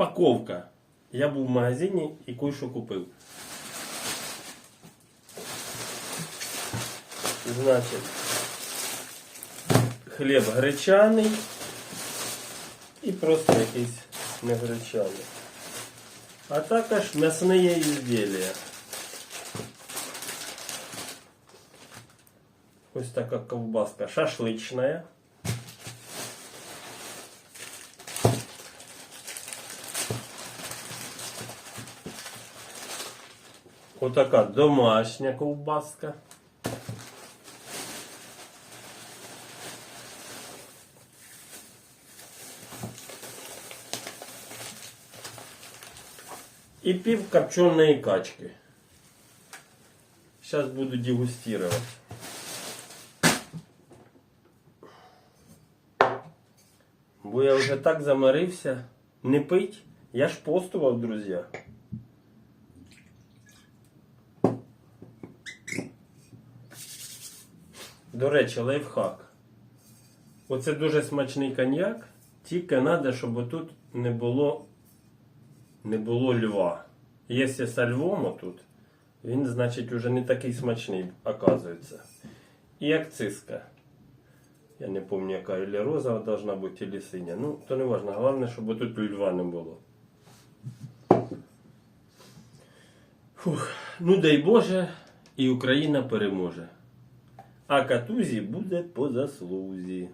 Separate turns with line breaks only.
Розпаковка. Я був в магазині і кое-що купив. Значить, хліб гречаний і просто якийсь не гречаний. А також м'ясне ізділля. Ось така ковбаска шашличная. Отака домашня ковбаска. И пив копченые качки. Сейчас буду дегустировать. Бо я вже так замарився. Не пить. Я ж постував, друзі. До речі, лайфхак. Оце дуже смачний коньяк. Тільки треба, щоб отут не було, не було льва. Якщо со львом отут, він, значить, уже не такий смачний, оказується. І акциска. Я не пам'ятаю, яка или розова должна бути, или синя. Ну, то не важно. Головне, щоб тут льва не було. Фух. Ну дай Боже, і Україна переможе. А катузі буде по заслузі.